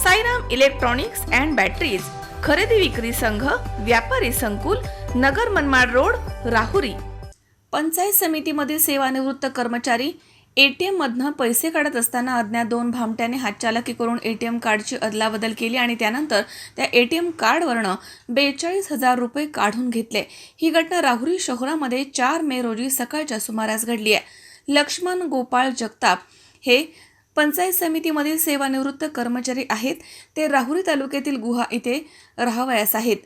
Sairam electronics and batteries खरेदी विक्री संघ व्यापारी संकुल नगर मनमाड रोड राहुरी. पंचायत समितीमधील सेवानिवृत्त कर्मचारी एटीएम मधनं पैसे काढत असताना अज्ञात दोन भामट्याने हातचालकी करून एटीएम कार्डची अदलाबदल केली आणि त्यानंतर त्या एटीएम कार्डवरनं बेचाळीस हजार रुपये काढून घेतले. ही घटना राहुरी शहरामध्ये चार मे रोजी सकाळच्या सुमारास घडली आहे. लक्ष्मण गोपाळ जगताप हे पंचायत समितीमधील सेवानिवृत्त कर्मचारी आहेत. ते राहुरी तालुक्यातील गुहा इथे राहावयास आहेत.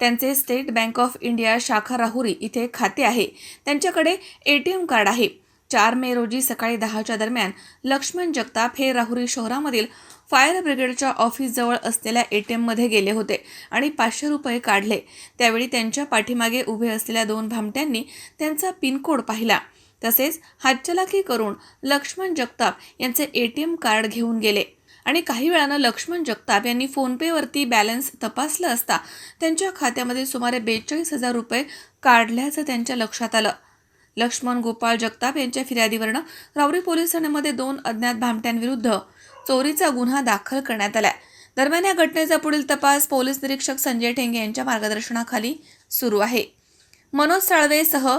त्यांचे स्टेट बँक ऑफ इंडिया शाखा राहुरी इथे खाते आहे. त्यांच्याकडे ए टी एम कार्ड आहे. चार मे रोजी सकाळी दहाच्या दरम्यान लक्ष्मण जगताप हे राहुरी शहरामधील फायर ब्रिगेडच्या ऑफिसजवळ असलेल्या ए टी एममध्ये गेले होते आणि पाचशे रुपये काढले. त्यावेळी त्यांच्या पाठीमागे उभे असलेल्या दोन भामट्यांनी त्यांचा पिनकोड पाहिला. तसेच हातचलाकी करून लक्ष्मण जगताप यांचे ए टी एम कार्ड घेऊन गेले. आणि काही वेळानं लक्ष्मण जगताप यांनी फोनपेवरती बॅलन्स तपासलं असता त्यांच्या खात्यामध्ये सुमारे बेचाळीस हजार रुपये काढल्याचं त्यांच्या लक्षात आलं. लक्ष्मण गोपाळ जगताप यांच्या फिर्यादीवरनं रावरी पोलीस ठाण्यामध्ये दोन अज्ञात भामट्यांविरुद्ध चोरीचा गुन्हा दाखल करण्यात आलाय. दरम्यान या घटनेचा पुढील तपास पोलीस निरीक्षक संजय ठेंगे यांच्या मार्गदर्शनाखाली सुरू आहे. मनोज साळवेसह